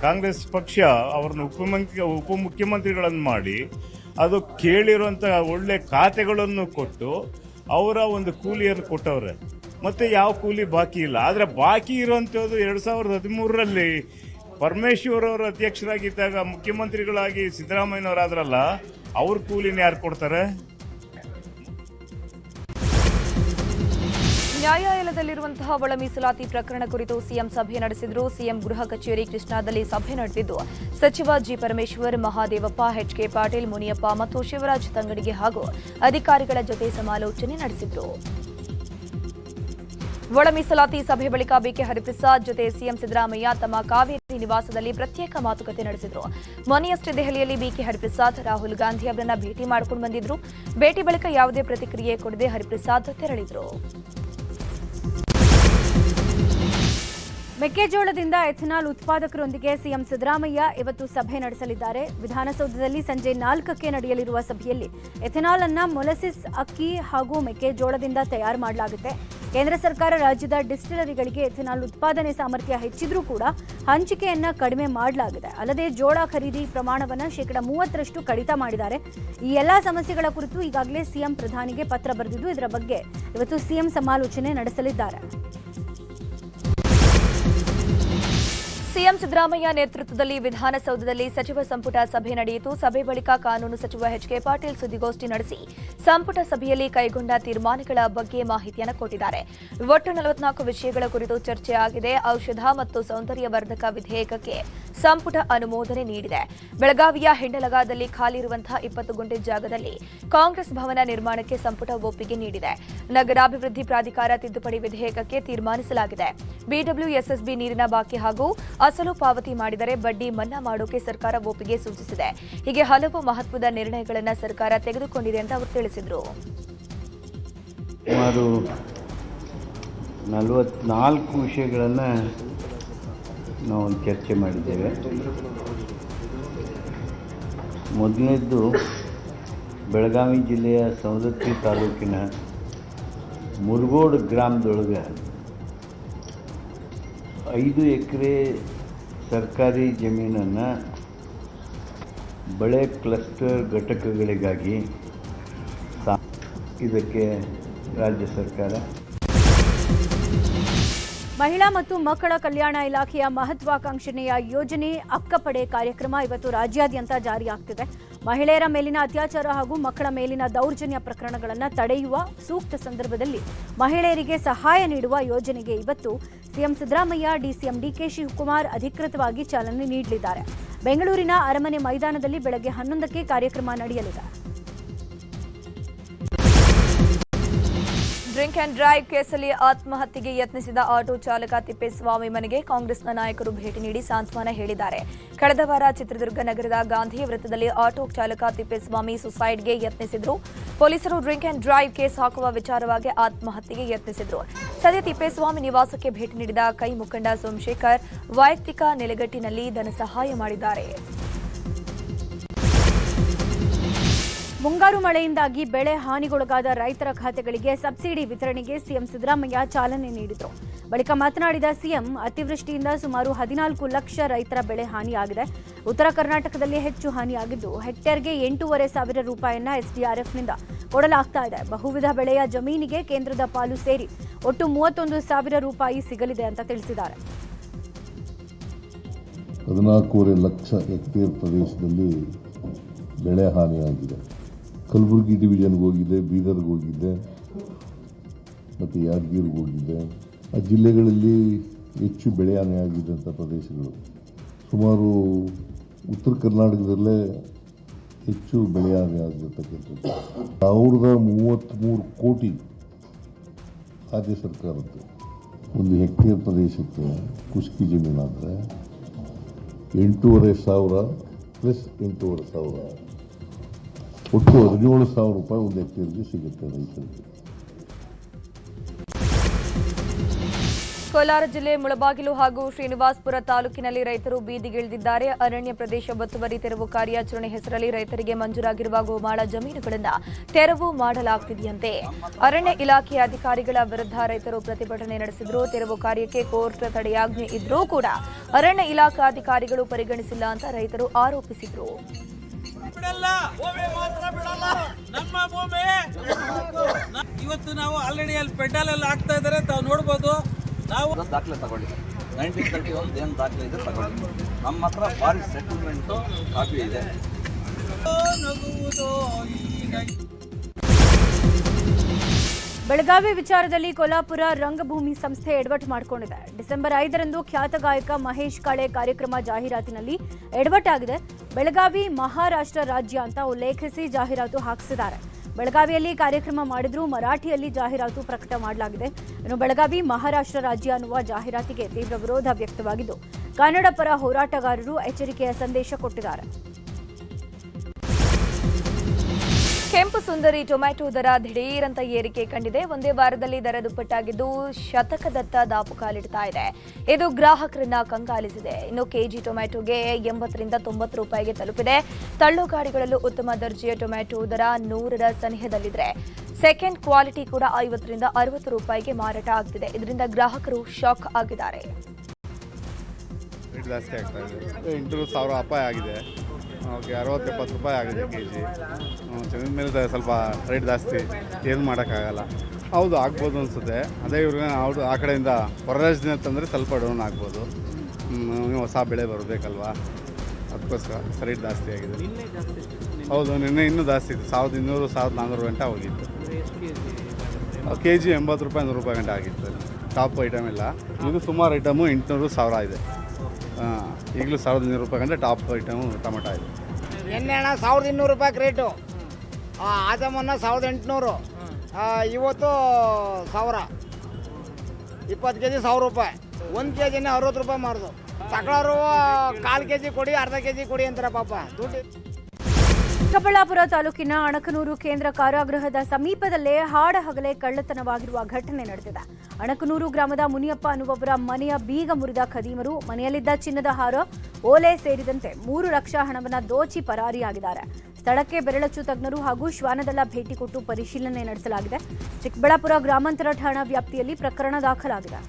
ಕಾಂಗ್ರೆಸ್ ಪಕ್ಷ ಅವ್ರನ್ನ ಉಪಮುಖ್ಯ, ಉಪಮುಖ್ಯಮಂತ್ರಿಗಳನ್ನು ಮಾಡಿ ಅದು ಕೇಳಿರುವಂಥ ಒಳ್ಳೆ ಖಾತೆಗಳನ್ನು ಕೊಟ್ಟು ಅವರ ಒಂದು ಕೂಲಿಯನ್ನು ಕೊಟ್ಟವ್ರೆ. ಮತ್ತೆ ಯಾವ ಕೂಲಿ ಬಾಕಿ ಇಲ್ಲ. ಆದರೆ ಬಾಕಿ ಇರುವಂಥದ್ದು ಎರಡು ಸಾವಿರದ ಹದಿಮೂರರಲ್ಲಿ ಪರಮೇಶ್ವರ್ ಅವರು ಅಧ್ಯಕ್ಷರಾಗಿದ್ದಾಗ ಮುಖ್ಯಮಂತ್ರಿಗಳಾಗಿ ಸಿದ್ದರಾಮಯ್ಯನವರಾದ್ರಲ್ಲ, ಅವ್ರ ಕೂಲಿನ ಯಾರು ಕೊಡ್ತಾರೆ? ನ್ಯಾಯಾಲಯದಲ್ಲಿರುವಂತಹ ಒಳ ಮೀಸಲಾತಿ ಪ್ರಕರಣ ಕುರಿತು ಸಿಎಂ ಸಭೆ ನಡೆಸಿದ್ರು. ಸಿಎಂ ಗೃಹ ಕಚೇರಿ ಕೃಷ್ಣಾದಲ್ಲಿ ಸಭೆ ನಡೆದಿದ್ದು, ಸಚಿವ G Parameshwar, Mahadevappa H K Patil, Muniyappa ಮತ್ತು ಶಿವರಾಜ್ ತಂಗಡಿಗೆ ಹಾಗೂ ಅಧಿಕಾರಿಗಳ ಜೊತೆ ಸಮಾಲೋಚನೆ ನಡೆಸಿದ್ರು. ಒಳ ಮೀಸಲಾತಿ ಸಭೆ ಬಳಿಕ ಬಿಕೆ ಹರಿಪ್ರಸಾದ್ ಜೊತೆ ಸಿಎಂ ಸಿದ್ದರಾಮಯ್ಯ ತಮ್ಮ ಕಾವೇರಿ ನಿವಾಸದಲ್ಲಿ ಪ್ರತ್ಯೇಕ ಮಾತುಕತೆ ನಡೆಸಿದರು. ಮೊನ್ನೆಯಷ್ಟೇ ದೆಹಲಿಯಲ್ಲಿ ಬಿಕೆ ಹರಿಪ್ರಸಾದ್ ರಾಹುಲ್ ಗಾಂಧಿ ಅವರನ್ನ ಭೇಟಿ ಮಾಡಿಕೊಂಡು ಬಂದಿದ್ರು. ಭೇಟಿ ಬಳಿಕ ಯಾವುದೇ ಪ್ರತಿಕ್ರಿಯೆ ಕೊಡದೆ ಹರಿಪ್ರಸಾದ್ ತೆರಳಿದರು. ಮೆಕ್ಕೆಜೋಳದಿಂದ ಎಥನಾಲ್ ಉತ್ಪಾದಕರೊಂದಿಗೆ ಸಿಎಂ ಸಿದ್ದರಾಮಯ್ಯ ಇವತ್ತು ಸಭೆ ನಡೆಸಲಿದ್ದಾರೆ. ವಿಧಾನಸೌಧದಲ್ಲಿ ಸಂಜೆ ನಾಲ್ಕಕ್ಕೆ ನಡೆಯಲಿರುವ ಸಭೆಯಲ್ಲಿ ಎಥೆನಾಲ್ ಅನ್ನ ಮೊಲಸಿಸ್ ಅಕ್ಕಿ ಹಾಗೂ ಮೆಕ್ಕೆಜೋಳದಿಂದ ತಯಾರು ಮಾಡಲಾಗುತ್ತೆ. ಕೇಂದ್ರ ಸರ್ಕಾರ ರಾಜ್ಯದ ಡಿಸ್ಟಿಲರಿಗಳಿಗೆ ಎಥೆನಾಲ್ ಉತ್ಪಾದನೆ ಸಾಮರ್ಥ್ಯ ಹೆಚ್ಚಿದ್ರೂ ಕೂಡ ಹಂಚಿಕೆಯನ್ನ ಕಡಿಮೆ ಮಾಡಲಾಗಿದೆ. ಅಲ್ಲದೆ ಜೋಳ ಖರೀದಿ ಪ್ರಮಾಣವನ್ನು ಶೇಕಡ ಮೂವತ್ತರಷ್ಟು ಕಡಿತ ಮಾಡಿದ್ದಾರೆ. ಈ ಎಲ್ಲಾ ಸಮಸ್ಯೆಗಳ ಕುರಿತು ಈಗಾಗಲೇ ಸಿಎಂ ಪ್ರಧಾನಿಗೆ ಪತ್ರ ಬರೆದಿದ್ದು ಇದರ ಬಗ್ಗೆ. ಇವತ್ತು ಸಿಎಂ ಸಮಾಲೋಚನೆ ನಡೆಸಲಿದ್ದಾರೆ. ಸಿಎಂ ಸಿದ್ದರಾಮಯ್ಯ ನೇತೃತ್ವದಲ್ಲಿ ವಿಧಾನಸೌಧದಲ್ಲಿ ಸಚಿವ ಸಂಪುಟ ಸಭೆ ನಡೆಯಿತು. ಸಭೆ ಬಳಿಕ ಕಾನೂನು ಸಚಿವ ಎಚ್ಕೆ ಪಾಟೀಲ್ ಸುದ್ದಿಗೋಷ್ಠಿ ನಡೆಸಿ ಸಂಪುಟ ಸಭೆಯಲ್ಲಿ ಕೈಗೊಂಡ ತೀರ್ಮಾನಗಳ ಬಗ್ಗೆ ಮಾಹಿತಿಯನ್ನು ಕೊಟ್ಟಿದ್ದಾರೆ. ಒಟ್ಟು ನಲವತ್ನಾಲ್ಕು ವಿಷಯಗಳ ಕುರಿತು ಚರ್ಚೆ ಆಗಿದೆ. ಔಷಧ ಮತ್ತು ಸೌಂದರ್ಯವರ್ಧಕ ವಿಧೇಯಕಕ್ಕೆ ಸಂಪುಟ ಅನುಮೋದನೆ ನೀಡಿದೆ. ಬೆಳಗಾವಿಯ ಹಿಂಡಲಗಾದಲ್ಲಿ ಖಾಲಿ ಇರುವಂತಹ ಇಪ್ಪತ್ತು ಗುಂಟೆ ಜಾಗದಲ್ಲಿ ಕಾಂಗ್ರೆಸ್ ಭವನ ನಿರ್ಮಾಣಕ್ಕೆ ಸಂಪುಟ ಒಪ್ಪಿಗೆ ನೀಡಿದೆ. ನಗರಾಭಿವೃದ್ಧಿ ಪ್ರಾಧಿಕಾರ ತಿದ್ದುಪಡಿ ವಿಧೇಯಕಕ್ಕೆ ತೀರ್ಮಾನಿಸಲಾಗಿದೆ. ಬಿಡಬ್ಲ್ಯೂಎಸ್ಎಸ್ಬಿ ನೀರಿನ ಬಾಕಿ ಹಾಗೂ ಅಸಲು ಪಾವತಿ ಮಾಡಿದರೆ ಬಡ್ಡಿ ಮನ್ನಾ ಮಾಡೋಕೆ ಸರ್ಕಾರ ಒಪ್ಪಿಗೆ ಸೂಚಿಸಿದೆ. ಹೀಗೆ ಹಲವು ಮಹತ್ವದ ನಿರ್ಣಯಗಳನ್ನು ಸರ್ಕಾರ ತೆಗೆದುಕೊಂಡಿದೆ ಅಂತ ಅವರು ತಿಳಿಸಿದರು. ಸುಮಾರು ನಲವತ್ನಾಲ್ಕು ವಿಷಯಗಳನ್ನು ನಾವು ಚರ್ಚೆ ಮಾಡಿದ್ದೇವೆ. ಮೊದಲನೇದ್ದು, ಬೆಳಗಾವಿ ಜಿಲ್ಲೆಯ ಸವದತ್ತಿ ತಾಲೂಕಿನ ಮುರುಗೋಡು ಗ್ರಾಮದೊಳಗೆ ಐದು ಎಕರೆ ಸರ್ಕಾರಿ ಜಮೀನನ್ನು ಬಳೆ ಕ್ಲಸ್ಟರ್ ಘಟಕಗಳಿಗಾಗಿ ಸಾ ಇದಕ್ಕೆ ರಾಜ್ಯ ಸರ್ಕಾರ. ಮಹಿಳಾ ಮತ್ತು ಮಕ್ಕಳ ಕಲ್ಯಾಣ ಇಲಾಖೆಯ ಮಹತ್ವಾಕಾಂಕ್ಷಣೆಯ ಯೋಜನೆ ಅಕ್ಕಪಡೆ ಕಾರ್ಯಕ್ರಮ ಇವತ್ತು ರಾಜ್ಯಾದ್ಯಂತ ಜಾರಿಯಾಗ್ತಿದೆ ಮಹಿಳೆಯರ ಮೇಲಿನ ಅತ್ಯಾಚಾರ ಹಾಗೂ ಮಕ್ಕಳ ಮೇಲಿನ ದೌರ್ಜನ್ಯ ಪ್ರಕರಣಗಳನ್ನು ತಡೆಯುವ ಸೂಕ್ತ ಸಂದರ್ಭದಲ್ಲಿ ಮಹಿಳೆಯರಿಗೆ ಸಹಾಯ ನೀಡುವ ಯೋಜನೆಗೆ ಇವತ್ತು CM Siddaramaiah, DCM D K Shivakumar ಅಧಿಕೃತವಾಗಿ ಚಾಲನೆ ನೀಡಲಿದ್ದಾರೆ. ಬೆಂಗಳೂರಿನ ಅರಮನೆ ಮೈದಾನದಲ್ಲಿ ಬೆಳಗ್ಗೆ ಹನ್ನೊಂದಕ್ಕೆ ಕಾರ್ಯಕ್ರಮ ನಡೆಯಲಿದೆ. ಡ್ರಿಂಕ್ ಅಂಡ್ ಡ್ರೈವ್ ಕೇಸಲ್ಲಿ ಆತ್ಮಹತ್ಯೆಗೆ ಯತ್ನಿಸಿದ ಆಟೋ ಚಾಲಕ ತಿಪ್ಪೇಸ್ವಾಮಿ ಮನೆಗೆ ಕಾಂಗ್ರೆಸ್ನ ನಾಯಕರು ಭೇಟಿ ನೀಡಿ ಸಾಂತ್ವನ ಹೇಳಿದ್ದಾರೆ. ಕಳೆದ ವಾರ ಚಿತ್ರದುರ್ಗ ನಗರದ ಗಾಂಧಿ ವೃತ್ತದಲ್ಲಿ ಆಟೋ ಚಾಲಕ ತಿಪ್ಪೇಸ್ವಾಮಿ ಸುಸೈಡ್ಗೆ ಯತ್ನಿಸಿದ್ರು. ಪೊಲೀಸರು ಡ್ರಿಂಕ್ ಅಂಡ್ ಡ್ರೈವ್ ಕೇಸ್ ಹಾಕುವ ವಿಚಾರವಾಗಿ ಆತ್ಮಹತ್ಯೆಗೆ ಯತ್ನಿಸಿದ್ರು. ಸದ್ಯ ತಿಪ್ಪೇಸ್ವಾಮಿ ನಿವಾಸಕ್ಕೆ ಭೇಟಿ ನೀಡಿದ ಕೈ ಮುಖಂಡ ಸೋಮಶೇಖರ್ ವೈಯಕ್ತಿಕ ನೆಲೆಗಟ್ಟಿನಲ್ಲಿ ಧನ ಸಹಾಯ ಮಾಡಿದ್ದಾರೆ. ಮುಂಗಾರು ಮಳೆಯಿಂದಾಗಿ ಬೆಳೆ ಹಾನಿಗೊಳಗಾದ ರೈತರ ಖಾತೆಗಳಿಗೆ ಸಬ್ಸಿಡಿ ವಿತರಣೆಗೆ ಸಿಎಂ ಸಿದ್ದರಾಮಯ್ಯ ಚಾಲನೆ ನೀಡಿದರು. ಬಳಿಕ ಮಾತನಾಡಿದ ಸಿಎಂ, ಅತಿವೃಷ್ಟಿಯಿಂದ ಸುಮಾರು ಹದಿನಾಲ್ಕು ಲಕ್ಷ ರೈತರ ಬೆಳೆ ಹಾನಿಯಾಗಿದೆ. ಉತ್ತರ ಕರ್ನಾಟಕದಲ್ಲಿ ಹೆಚ್ಚು ಹಾನಿಯಾಗಿದ್ದು, ಹೆಕ್ಟೇರ್ಗೆ ಎಂಟೂವರೆ ಸಾವಿರ ರೂಪಾಯಿಯನ್ನ ಎಸ್ಡಿಆರ್ಎಫ್ನಿಂದ ಕೊಡಲಾಗ್ತಾ ಇದೆ. ಬಹುವಿಧ ಬೆಳೆಯ ಜಮೀನಿಗೆ ಕೇಂದ್ರದ ಪಾಲು ಸೇರಿ ಒಟ್ಟು ಮೂವತ್ತೊಂದು ಸಾವಿರ ರೂಪಾಯಿ ಸಿಗಲಿದೆ ಅಂತ ತಿಳಿಸಿದ್ದಾರೆ. ಹದಿನಾಲ್ಕೂವರೆ ಲಕ್ಷ ಹೆಕ್ಟೇರ್ ಪ್ರದೇಶದಲ್ಲಿ ಬೆಳೆ ಹಾನಿಯಾಗಿದೆ. ಕಲಬುರಗಿ ಡಿವಿಷನ್ಗೆ ಹೋಗಿದ್ದೆ, ಬೀದರ್ಗೆ ಹೋಗಿದ್ದೆ, ಮತ್ತು ಯಾದಗಿರಿಗೆ ಹೋಗಿದ್ದೆ. ಆ ಜಿಲ್ಲೆಗಳಲ್ಲಿ ಹೆಚ್ಚು ಬೆಳೆ ಹಾನಿಯಾಗಿದ್ದಂಥ ಪ್ರದೇಶಗಳು. ಸುಮಾರು ಉತ್ತರ ಕರ್ನಾಟಕದಲ್ಲೇ ಹೆಚ್ಚು ಬೆಳೆ ಹಾನಿಯಾಗಿರ್ತಕ್ಕಂಥದ್ದು ಸಾವಿರದ ಮೂವತ್ತ್ಮೂರು ಕೋಟಿ ರಾಜ್ಯ ಸರ್ಕಾರದ್ದು. ಒಂದು ಹೆಕ್ಟೇರ್ ಪ್ರದೇಶಕ್ಕೆ ಕುಷ್ಕಿ ಜಮೀನಾದರೆ ಎಂಟೂವರೆ ಸಾವಿರ ಪ್ಲಸ್ ಎಂಟೂವರೆ ಸಾವಿರ. ಒಟ್ಟು ಹದಿನೇಳು ಸಾವಿರ ರೂಪಾಯಿ ಒಂದು ಎಕರೆಗೆ ಸಿಗುತ್ತೆ ರೈತರಿಗೆ ಕೋಲಾರ ಜಿಲ್ಲೆ ಮುಳಬಾಗಿಲು ಹಾಗೂ ಶ್ರೀನಿವಾಸ್ಪುರ ತಾಲೂಕಿನಲ್ಲಿ ರೈತರು ಬೀದಿಗಿಳಿದಿದ್ದಾರೆ. ಅರಣ್ಯ ಪ್ರದೇಶ ಒತ್ತುವರಿ ತೆರವು ಕಾರ್ಯಾಚರಣೆ ಹೆಸರಲ್ಲಿ ರೈತರಿಗೆ ಮಂಜೂರಾಗಿರುವ ಗೋಮಾಳ ಜಮೀನುಗಳನ್ನು ತೆರವು ಮಾಡಲಾಗುತ್ತಿದೆಯಂತೆ ಅರಣ್ಯ ಇಲಾಖೆಯ ಅಧಿಕಾರಿಗಳ ವಿರುದ್ಧ ರೈತರು ಪ್ರತಿಭಟನೆ ನಡೆಸಿದ್ರು. ತೆರವು ಕಾರ್ಯಕ್ಕೆ ಕೋರ್ಟ್ ತಡೆಯಾಜ್ಞೆ ಇದ್ರೂ ಕೂಡ ಅರಣ್ಯ ಇಲಾಖಾ ಅಧಿಕಾರಿಗಳು ಪರಿಗಣಿಸಿಲ್ಲ ಅಂತ ರೈತರು ಆರೋಪಿಸಿದ್ರು. ನಮ್ಮ ಭೂಮಿ. ಇವತ್ತು ನಾವು ಆಲ್ರೆಡಿ ಅಲ್ಲಿ ಪೆಟ್ರೋಲ್ ಎಲ್ಲ ಆಗ್ತಾ ಇದ್ದಾರೆ ತಾವು ನೋಡ್ಬೋದು. ನಾವು ದಾಖಲೆ ತಗೊಳ್ಳಿ ನೈನ್ಟೀನ್ ತರ್ಟಿ ಒನ್ ಏನು ದಾಖಲೆ ಇದೆ ತಗೊಳ್ಳಿ ನಮ್ಮ ಹತ್ರ ಫಾರೆಸ್ಟ್ ಸೆಟಲ್ಮೆಂಟು ಕಾಪಿ ಇದೆ. ನಗುವುದೋ ಈಗ ಬೆಳಗಾವಿ ವಿಚಾರದಲ್ಲಿ ಕೊಲ್ಲಾಪುರ ರಂಗಭೂಮಿ ಸಂಸ್ಥೆ ಎಡವಟ್ಟು ಮಾಡಿಕೊಂಡಿದೆ. ಡಿಸೆಂಬರ್ ಐದರಂದು ಖ್ಯಾತ ಗಾಯಕ ಮಹೇಶ್ ಕಾಳೆ ಕಾರ್ಯಕ್ರಮ ಜಾಹೀರಾತಿನಲ್ಲಿ ಎಡವಟ್ಟಾಗಿದೆ ಬೆಳಗಾವಿ ಮಹಾರಾಷ್ಟ್ರ ರಾಜ್ಯ ಅಂತ ಉಲ್ಲೇಖಿಸಿ ಜಾಹೀರಾತು ಹಾಕಿಸಿದ್ದಾರೆ. ಬೆಳಗಾವಿಯಲ್ಲಿ ಕಾರ್ಯಕ್ರಮ ಮಾಡಿದ್ರೂ ಮರಾಠಿಯಲ್ಲಿ ಜಾಹೀರಾತು ಪ್ರಕಟ ಮಾಡಲಾಗಿದೆ. ಇನ್ನು ಬೆಳಗಾವಿ ಮಹಾರಾಷ್ಟ್ರ ರಾಜ್ಯ ಅನ್ನುವ ಜಾಹೀರಾತಿಗೆ ತೀವ್ರ ವಿರೋಧ ವ್ಯಕ್ತವಾಗಿದ್ದು, ಕನ್ನಡ ಪರ ಹೋರಾಟಗಾರರು ಎಚ್ಚರಿಕೆಯ ಸಂದೇಶ ಕೊಟ್ಟಿದ್ದಾರೆ. ಕೆಂಪು ಸುಂದರಿ ಟೊಮ್ಯಾಟೊ ದರ ದಿಢೀರಂತ ಏರಿಕೆ ಕಂಡಿದೆ. ಒಂದೇ ವಾರದಲ್ಲಿ ದರ ದುಪ್ಪಟ್ಟಾಗಿದ್ದು ಶತಕದತ್ತ ದಾಪು ಕಾಲಿಡ್ತಾ ಇದೆ. ಇದು ಗ್ರಾಹಕರನ್ನ ಕಂಗಾಲಿಸಿದೆ. ಇನ್ನು ಕೆಜಿ ಟೊಮ್ಯಾಟೊಗೆ ಎಂಬತ್ತರಿಂದ ತೊಂಬತ್ತು ರೂಪಾಯಿಗೆ ತಲುಪಿದೆ. ತಳ್ಳು ಗಾಡಿಗಳಲ್ಲೂ ಉತ್ತಮ ದರ್ಜೆಯ ಟೊಮ್ಯಾಟೊ ದರ ನೂರರ ಸನಿಹದಲ್ಲಿದೆ ಸೆಕೆಂಡ್ ಕ್ವಾಲಿಟಿ ಕೂಡ ಐವತ್ತರಿಂದ ಅರವತ್ತು ರೂಪಾಯಿಗೆ ಮಾರಾಟ ಆಗ್ತಿದೆ. ಇದರಿಂದ ಗ್ರಾಹಕರು ಶಾಕ್ ಆಗಿದ್ದಾರೆ. ಓಕೆ ಅರವತ್ತು ಎಪ್ಪತ್ತು ರೂಪಾಯಿ ಆಗಿದೆ ಕೆ ಜಿ ಚೆನ್ನ ಮೇಲೆ ಸ್ವಲ್ಪ ರೇಟ್ ಜಾಸ್ತಿ. ಏನು ಮಾಡೋಕ್ಕಾಗಲ್ಲ. ಹೌದು, ಆಗ್ಬೋದು ಅನಿಸುತ್ತೆ. ಅದೇ ಇವ್ರಿಗೆ ಹೌದು ಆ ಕಡೆಯಿಂದ ಹೊರ ರಾಜ್ಯದಿಂದ ತಂದರೆ ಸ್ವಲ್ಪ ಡೌನ್ ಆಗ್ಬೋದು. ಹೊಸ ಬೆಳೆ ಬರಬೇಕಲ್ವಾ? ಅದಕ್ಕೋಸ್ಕರ ರೇಟ್ ಜಾಸ್ತಿ ಆಗಿದೆ. ಹೌದು, ನಿನ್ನೆ ಇನ್ನೂ ಜಾಸ್ತಿ ಇತ್ತು. ಸಾವಿರದ ಇನ್ನೂರು, ಸಾವಿರದ ನಾನ್ನೂರು ಗಂಟೆ ಹೋಗಿತ್ತು. ಕೆ ಜಿ ಎಂಬತ್ತು ರೂಪಾಯಿ, ನೂರು ರೂಪಾಯಿ ಗಂಟೆ ಆಗಿತ್ತು. ಟಾಪ್ ಐಟಮ್ ಇಲ್ಲ. ಇದು ಸುಮಾರು ಐಟಮು ಎಂಟುನೂರು ಸಾವಿರ ಇದೆ. ಹಾಂ ಈಗಲೂ ಸಾವಿರದ ಇನ್ನೂರು ರೂಪಾಯಿ ಅಂದರೆ ಟಾಪ್ ಐಟಮು ಟೊಮೆಟೊ ಇದೆ. ಎಣ್ಣೆ ಅಣ್ಣ, ಸಾವಿರದ ಇನ್ನೂರು ರೂಪಾಯಿ ರೇಟು. ಆಜಮನ್ನ ಸಾವಿರದ ಎಂಟುನೂರು. ಇವತ್ತು ಸಾವಿರ. ಇಪ್ಪತ್ತು ಕೆ ಜಿ ಸಾವಿರ ರೂಪಾಯಿ. ಒಂದು ಕೆ ಜಿನೇ ಅರವತ್ತು ರೂಪಾಯಿ ಮಾರೋದು. ತಗೊಳ್ಳೋರು ಕಾಲು ಕೆ ಜಿ ಕೊಡಿ, ಅರ್ಧ ಕೆ ಜಿ ಕೊಡಿ ಅಂತಾರೆ ಪಾಪ. ದುಡ್ಡು ಚಿಕ್ಕಬಳ್ಳಾಪುರ ತಾಲೂಕಿನ ಅಣಕನೂರು ಕೇಂದ್ರ ಕಾರಾಗೃಹದ ಸಮೀಪದಲ್ಲೇ ಹಾಡ ಹಗಲೇ ಕಳ್ಳತನವಾಗಿರುವ ಘಟನೆ ನಡೆದಿದೆ. ಅಣಕನೂರು ಗ್ರಾಮದ ಮುನಿಯಪ್ಪ ಅನ್ನುವವರ ಮನೆಯ ಬೀಗ ಮುರಿದ ಖದೀಮರು ಮನೆಯಲ್ಲಿದ್ದ ಚಿನ್ನದ ಹಾರ, ಓಲೆ ಸೇರಿದಂತೆ ಮೂರು ಲಕ್ಷ ಹಣವನ್ನು ದೋಚಿ ಪರಾರಿಯಾಗಿದ್ದಾರೆ. ಸ್ಥಳಕ್ಕೆ ಬೆರಳಚ್ಚು ತಜ್ಞರು ಹಾಗೂ ಶ್ವಾನದಳ ಭೇಟಿ ಕೊಟ್ಟು ಪರಿಶೀಲನೆ ನಡೆಸಲಾಗಿದೆ. ಚಿಕ್ಕಬಳ್ಳಾಪುರ ಗ್ರಾಮಾಂತರ ಠಾಣಾ ವ್ಯಾಪ್ತಿಯಲ್ಲಿ ಪ್ರಕರಣ ದಾಖಲಾಗಿದೆ.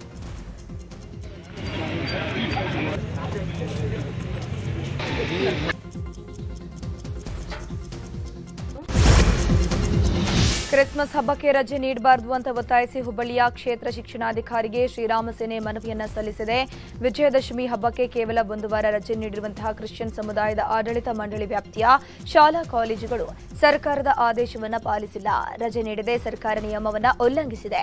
ಕ್ರಿಸ್ಮಸ್ ಹಬ್ಬಕ್ಕೆ ರಜೆ ನೀಡಬಾರದು ಅಂತ ಒತ್ತಾಯಿಸಿ ಹುಬ್ಬಳ್ಳಿಯ ಕ್ಷೇತ್ರ ಶಿಕ್ಷಣಾಧಿಕಾರಿಗೆ ಶ್ರೀರಾಮ ಸೇನೆ ಮನವಿಯನ್ನ ಸಲ್ಲಿಸಿದೆ. ವಿಜಯದಶಮಿ ಹಬ್ಬಕ್ಕೆ ಕೇವಲ ಒಂದು ವಾರ ರಜೆ ನೀಡಿರುವಂತಹ ಕ್ರಿಶ್ಚಿಯನ್ ಸಮುದಾಯದ ಆಡಳಿತ ಮಂಡಳಿ ವ್ಯಾಪ್ತಿಯ ಶಾಲಾ ಕಾಲೇಜುಗಳು ಸರ್ಕಾರದ ಆದೇಶವನ್ನ ಪಾಲಿಸಿಲ್ಲ. ರಜೆ ನೀಡದೆ ಸರ್ಕಾರ ನಿಯಮವನ್ನ ಉಲ್ಲಂಘಿಸಿದೆ.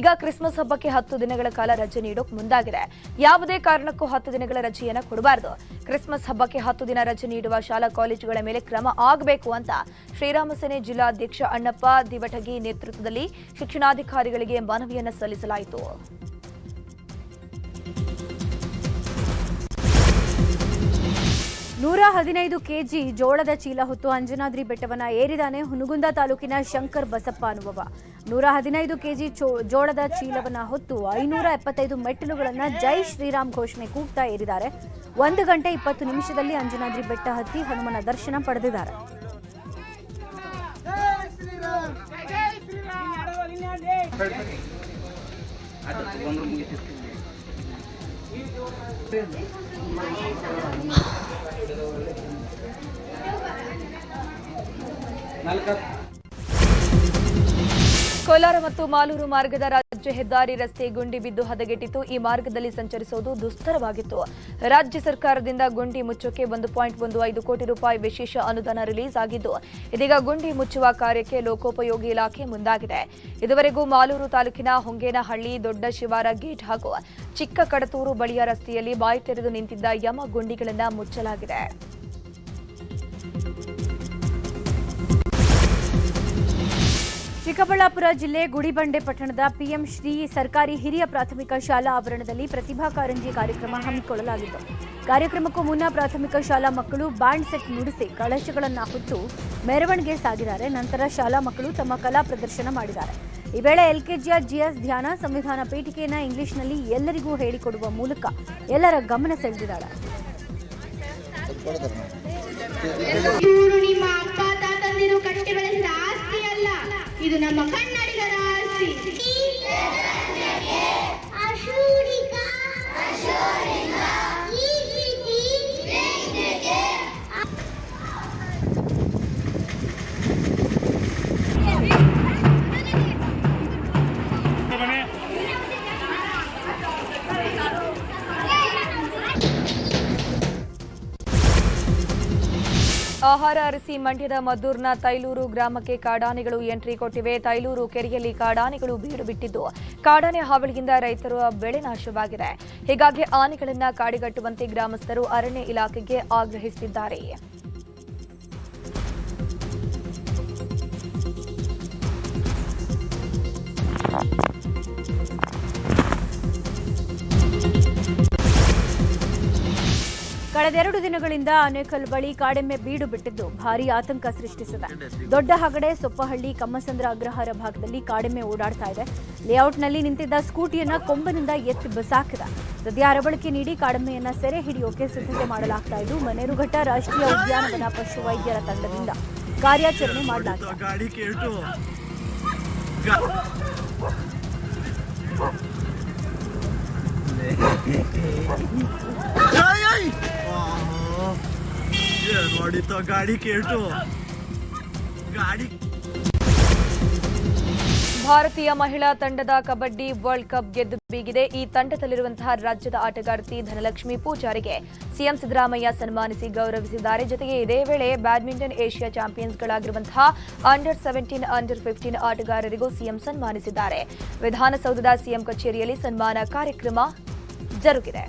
ಈಗ ಕ್ರಿಸ್ಮಸ್ ಹಬ್ಬಕ್ಕೆ ಹತ್ತು ದಿನಗಳ ಕಾಲ ರಜೆ ನೀಡೋಕ್ ಮುಂದಾಗಿದೆ. ಯಾವುದೇ ಕಾರಣಕ್ಕೂ ಹತ್ತು ದಿನಗಳ ರಜೆಯನ್ನ ಕೊಡಬಾರದು. ಕ್ರಿಸ್ಮಸ್ ಹಬ್ಬಕ್ಕೆ ಹತ್ತು ದಿನ ರಜೆ ನೀಡುವ ಶಾಲಾ ಕಾಲೇಜುಗಳ ಮೇಲೆ ಕ್ರಮ ಆಗಬೇಕು ಅಂತ ಶ್ರೀರಾಮಸೇನೆ ಜಿಲ್ಲಾಧ್ಯಕ್ಷ ಅಣ್ಣಪ್ಪ ದಿವ ಬೆಟಗಿ ನೇತೃತ್ವದಲ್ಲಿ ಶಿಕ್ಷಣಾಧಿಕಾರಿಗಳಿಗೆ ಮನವಿಯನ್ನು ಸಲ್ಲಿಸಲಾಯಿತು. ನೂರ ಹದಿನೈದು ಕೆಜಿ ಜೋಳದ ಚೀಲ ಹೊತ್ತು ಅಂಜನಾದ್ರಿ ಬೆಟ್ಟವನ್ನ ಏರಿದಾನೆ ಹುನಗುಂದ ತಾಲೂಕಿನ ಶಂಕರ್ ಬಸಪ್ಪ ಅನುಭವ ನೂರ ಹದಿನೈದು ಕೆಜಿ ಜೋಳದ ಚೀಲವನ್ನ ಹೊತ್ತು ಐನೂರ ಎಪ್ಪತ್ತೈದು ಮೆಟ್ಟಿಲುಗಳನ್ನ ಜೈ ಶ್ರೀರಾಮ್ ಘೋಷಣೆ ಕೂಗ್ತಾ ಏರಿದ್ದಾರೆ. ಒಂದು ಗಂಟೆ ಇಪ್ಪತ್ತು ನಿಮಿಷದಲ್ಲಿ ಅಂಜನಾದ್ರಿ ಬೆಟ್ಟ ಹತ್ತಿ ಹನುಮನ ದರ್ಶನ ಪಡೆದಿದ್ದಾರೆ. ಕೋಲಾರ ಮತ್ತು ಮಾಲೂರು ಮಾರ್ಗದ ರಾಜ್ಯ ಹೆದ್ದಾರಿ ರಸ್ತೆ ಗುಂಡಿ ಬಿದ್ದು ಹದಗೆಟ್ಟಿತು ಈ ಮಾರ್ಗದಲ್ಲಿ ಸಂಚರಿಸುವುದು ದುಸ್ತರವಾಗಿತ್ತು. ರಾಜ್ಯ ಸರ್ಕಾರದಿಂದ ಗುಂಡಿ ಮುಚ್ಚೋಕೆ ಒಂದು ಪಾಯಿಂಟ್ ಒಂದು ಐದು ಕೋಟಿ ರೂಪಾಯಿ ವಿಶೇಷ ಅನುದಾನ ರಿಲೀಸ್ ಆಗಿದ್ದು, ಇದೀಗ ಗುಂಡಿ ಮುಚ್ಚುವ ಕಾರ್ಯಕ್ಕೆ ಲೋಕೋಪಯೋಗಿ ಇಲಾಖೆ ಮುಂದಾಗಿದೆ. ಇದುವರೆಗೂ ಮಾಲೂರು ತಾಲೂಕಿನ ಹೊಂಗೇನಹಳ್ಳಿ ದೊಡ್ಡ ಶಿವಾರ ಗೇಟ್ ಹಾಗೂ ಚಿಕ್ಕ ಕಡತೂರು ಬಳಿಯ ರಸ್ತೆಯಲ್ಲಿ ಬಾಯಿ ತೆರೆದು ನಿಂತಿದ್ದ ಯಮ ಗುಂಡಿಗಳನ್ನು ಮುಚ್ಚಲಾಗಿದೆ. ಚಿಕ್ಕಬಳ್ಳಾಪುರ ಜಿಲ್ಲೆ ಗುಡಿಬಂಡೆ ಪಟ್ಟಣದ ಪಿಎಂ ಶ್ರೀ ಸರ್ಕಾರಿ ಹಿರಿಯ ಪ್ರಾಥಮಿಕ ಶಾಲಾ ಆವರಣದಲ್ಲಿ ಪ್ರತಿಭಾ ಕಾರಂಜಿ ಕಾರ್ಯಕ್ರಮ ಹಮ್ಮಿಕೊಳ್ಳಲಾಗಿತ್ತು. ಕಾರ್ಯಕ್ರಮಕ್ಕೂ ಮುನ್ನ ಪ್ರಾಥಮಿಕ ಶಾಲಾ ಮಕ್ಕಳು ಬ್ಯಾಂಡ್ ಸೆಟ್ ನುಡಿಸಿ ಕಳಶಗಳನ್ನು ಹೊತ್ತು ಮೆರವಣಿಗೆ ಸಾಗಿದ್ದಾರೆ. ನಂತರ ಶಾಲಾ ಮಕ್ಕಳು ತಮ್ಮ ಕಲಾ ಪ್ರದರ್ಶನ ಮಾಡಿದ್ದಾರೆ. ಈ ವೇಳೆ ಎಲ್ಕೆಜಿಯ ಜಿಎಸ್ ಧ್ಯಾನ ಸಂವಿಧಾನ ಪೀಠಿಕೆಯನ್ನು ಇಂಗ್ಲಿಷ್ನಲ್ಲಿ ಎಲ್ಲರಿಗೂ ಹೇಳಿಕೊಡುವ ಮೂಲಕ ಎಲ್ಲರ ಗಮನ ಸೆಳೆದಿದ್ದಾಳೆ. ಇವರು ನಿಮ್ಮ ಅಪ್ಪ ತಾತಂದಿರು ಕಟ್ಟಿ ಬೆಳೆಸಿದ ಆಸ್ತಿ ಅಲ್ಲ ಇದು ನಮ್ಮ ಕನ್ನಡಿಗರ ಆಸ್ತಿ. ಆಹಾರ ಅರಸಿ ಮಂಡ್ಯದ ಮದ್ದೂರ್ನ ತೈಲೂರು ಗ್ರಾಮಕ್ಕೆ ಕಾಡಾನೆಗಳು ಎಂಟ್ರಿ ಕೊಟ್ಟಿವೆ. ತೈಲೂರು ಕೆರೆಯಲ್ಲಿ ಕಾಡಾನೆಗಳು ಬೀಡು ಬಿಟ್ಟಿದ್ದು ಕಾಡಾನೆ ಹಾವಳಿಯಿಂದ ರೈತರು ಬೆಳೆ ನಾಶವಾಗಿದೆ. ಹೀಗಾಗಿ ಆನೆಗಳನ್ನು ಕಾಡಿಗಟ್ಟುವಂತೆ ಗ್ರಾಮಸ್ಥರು ಅರಣ್ಯ ಇಲಾಖೆಗೆ ಆಗ್ರಹಿಸಿದ್ದಾರೆ. ಕಳೆದೆರಡು ದಿನಗಳಿಂದ ಆನೇಕಲ್ ಬಳಿ ಕಾಡೆಮ್ಮೆ ಬೀಡು ಬಿಟ್ಟಿದ್ದು ಭಾರೀ ಆತಂಕ ಸೃಷ್ಟಿಸಿದೆ. ದೊಡ್ಡ ಹಗಡೆ ಸೊಪ್ಪಹಳ್ಳಿ ಕಮ್ಮಸಂದ್ರ ಅಗ್ರಹಾರ ಭಾಗದಲ್ಲಿ ಕಾಡೆಮ್ಮೆ ಓಡಾಡ್ತಾ ಇದೆ. ಲೇಔಟ್ನಲ್ಲಿ ನಿಂತಿದ್ದ ಸ್ಕೂಟಿಯನ್ನ ಕೊಂಬನಿಂದ ಎತ್ತಿ ಬಸಾಕಿದೆ. ಸದ್ಯ ಅರವಳಿಕೆ ನೀಡಿ ಕಾಡೆಮ್ಮೆಯನ್ನ ಸೆರೆ ಹಿಡಿಯೋಕೆ ಸಿದ್ಧತೆ ಮಾಡಲಾಗ್ತಾ ಇದ್ದು, ಮನೇರುಘಟ್ಟ ರಾಷ್ಟ್ರೀಯ ಉದ್ಯಾನವನ ಪಶುವೈದ್ಯರ ತಂಡದಿಂದ ಕಾರ್ಯಾಚರಣೆ ಮಾಡಲಾಗಿದೆ. ಗಾಡಿ ಗಾಡಿ. ಭಾರತೀಯ ಮಹಿಳಾ ತಂಡದ ಕಬಡ್ಡಿ ವರ್ಲ್ಡ್ ಕಪ್ ಗೆದ್ದು ಬೀಗಿದೆ. ಈ ತಂಡದಲ್ಲಿರುವಂತಹ ರಾಜ್ಯದ ಆಟಗಾರ್ತಿ ಧನಲಕ್ಷ್ಮಿ ಪೂಜಾರಿಗೆ ಸಿಎಂ ಸಿದ್ದರಾಮಯ್ಯ ಸನ್ಮಾನಿಸಿ ಗೌರವಿಸಿದ್ದಾರೆ. ಜೊತೆಗೆ ಇದೇ ವೇಳೆ ಬ್ಯಾಡ್ಮಿಂಟನ್ ಏಷ್ಯಾ ಚಾಂಪಿಯನ್ಸ್ಗಳಾಗಿರುವಂತಹ ಅಂಡರ್ ಸೆವೆಂಟೀನ್, ಅಂಡರ್ ಫಿಫ್ಟೀನ್ ಆಟಗಾರರಿಗೂ ಸಿಎಂ ಸನ್ಮಾನಿಸಿದ್ದಾರೆ. ವಿಧಾನಸೌಧದ ಸಿಎಂ ಕಚೇರಿಯಲ್ಲಿ ಸನ್ಮಾನ ಕಾರ್ಯಕ್ರಮ ಜರುಗಿದೆ.